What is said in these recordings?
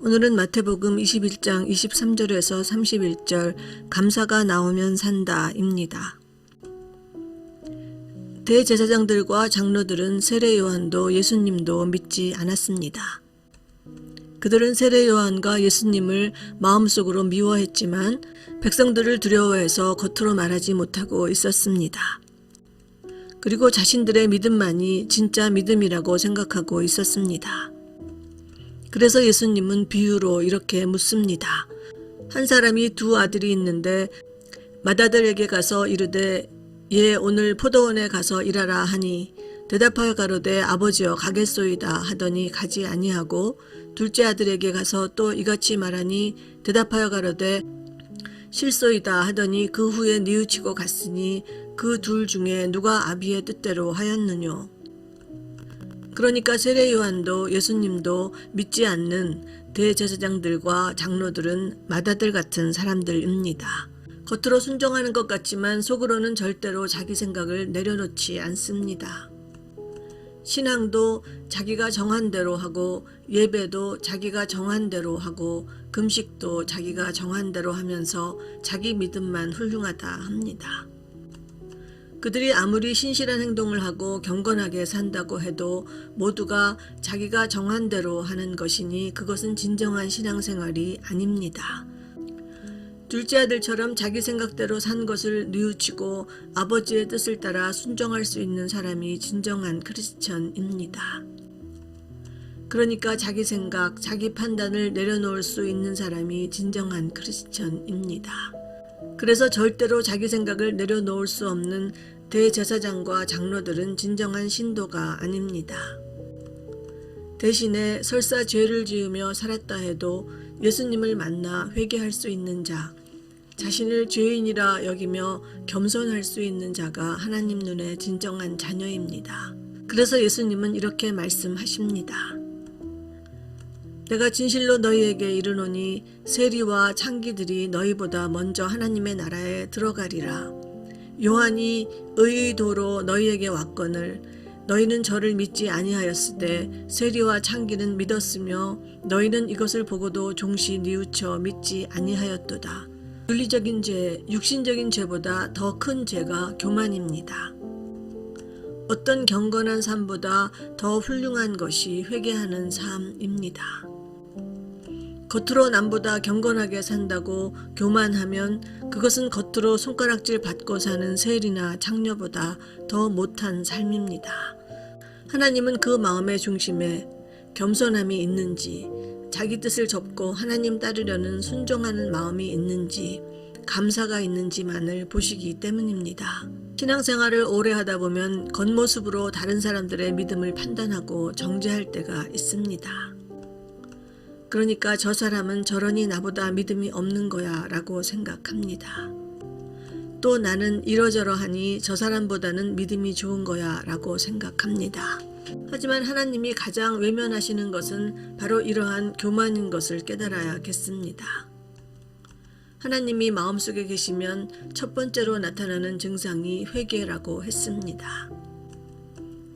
오늘은 마태복음 21장 23절에서 31절 감사가 나오면 산다입니다. 대제사장들과 장로들은 세례 요한도 예수님도 믿지 않았습니다. 그들은 세례 요한과 예수님을 마음속으로 미워했지만 백성들을 두려워해서 겉으로 말하지 못하고 있었습니다. 그리고 자신들의 믿음만이 진짜 믿음이라고 생각하고 있었습니다. 그래서 예수님은 비유로 이렇게 묻습니다. 한 사람이 두 아들이 있는데 맏아들에게 가서 이르되 얘 오늘 포도원에 가서 일하라 하니 대답하여 가로되 아버지여 가겠소이다 하더니 가지 아니하고 둘째 아들에게 가서 또 이같이 말하니 대답하여 가로되 실소이다 하더니 그 후에 뉘우치고 갔으니 그 둘 중에 누가 아비의 뜻대로 하였느뇨 그러니까 세례 요한도 예수님도 믿지 않는 대제사장들과 장로들은 맏아들 같은 사람들입니다. 겉으로 순종하는 것 같지만 속으로는 절대로 자기 생각을 내려놓지 않습니다. 신앙도 자기가 정한 대로 하고 예배도 자기가 정한 대로 하고 금식도 자기가 정한 대로 하면서 자기 믿음만 훌륭하다 합니다. 그들이 아무리 신실한 행동을 하고 경건하게 산다고 해도 모두가 자기가 정한 대로 하는 것이니 그것은 진정한 신앙생활이 아닙니다. 둘째 아들처럼 자기 생각대로 산 것을 뉘우치고 아버지의 뜻을 따라 순종할 수 있는 사람이 진정한 크리스천입니다. 그러니까 자기 생각, 자기 판단을 내려놓을 수 있는 사람이 진정한 크리스천입니다. 그래서 절대로 자기 생각을 내려놓을 수 없는 대제사장과 장로들은 진정한 신도가 아닙니다. 대신에 설사 죄를 지으며 살았다 해도 예수님을 만나 회개할 수 있는 자, 자신을 죄인이라 여기며 겸손할 수 있는 자가 하나님 눈에 진정한 자녀입니다. 그래서 예수님은 이렇게 말씀하십니다. 내가 진실로 너희에게 이르노니 세리와 창기들이 너희보다 먼저 하나님의 나라에 들어가리라. 요한이 의도로 너희에게 왔거늘 너희는 저를 믿지 아니하였을 때 세리와 창기는 믿었으며 너희는 이것을 보고도 종시 뉘우쳐 믿지 아니하였도다. 윤리적인 죄, 육신적인 죄보다 더 큰 죄가 교만입니다. 어떤 경건한 삶보다 더 훌륭한 것이 회개하는 삶입니다. 겉으로 남보다 경건하게 산다고 교만하면 그것은 겉으로 손가락질 받고 사는 세리나 창녀보다 더 못한 삶입니다. 하나님은 그 마음의 중심에 겸손함이 있는지, 자기 뜻을 접고 하나님 따르려는 순종하는 마음이 있는지, 감사가 있는지만을 보시기 때문입니다. 신앙생활을 오래 하다 보면 겉모습으로 다른 사람들의 믿음을 판단하고 정죄할 때가 있습니다. 그러니까 저 사람은 저러니 나보다 믿음이 없는 거야 라고 생각합니다. 또 나는 이러저러하니 저 사람보다는 믿음이 좋은 거야 라고 생각합니다. 하지만 하나님이 가장 외면하시는 것은 바로 이러한 교만인 것을 깨달아야겠습니다. 하나님이 마음속에 계시면 첫 번째로 나타나는 증상이 회개라고 했습니다.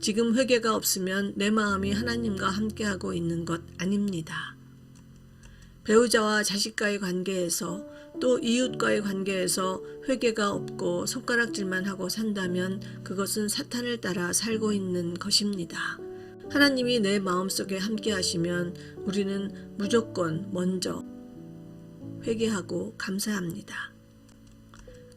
지금 회개가 없으면 내 마음이 하나님과 함께하고 있는 것 아닙니다. 배우자와 자식과의 관계에서 또 이웃과의 관계에서 회개가 없고 손가락질만 하고 산다면 그것은 사탄을 따라 살고 있는 것입니다. 하나님이 내 마음속에 함께 하시면 우리는 무조건 먼저 회개하고 감사합니다.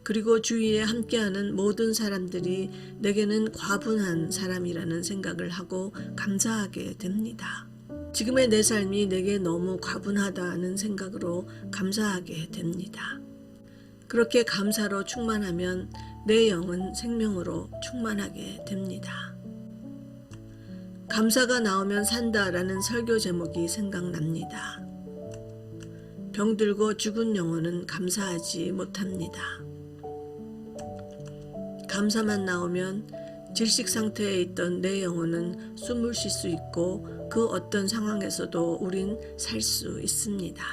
그리고 주위에 함께하는 모든 사람들이 내게는 과분한 사람이라는 생각을 하고 감사하게 됩니다. 지금의 내 삶이 내게 너무 과분하다는 생각으로 감사하게 됩니다. 그렇게 감사로 충만하면 내 영은 생명으로 충만하게 됩니다. 감사가 나오면 산다라는 설교 제목이 생각납니다. 병들고 죽은 영혼은 감사하지 못합니다. 감사만 나오면 질식 상태에 있던 내 영혼은 숨을 쉴 수 있고 그 어떤 상황에서도 우린 살 수 있습니다.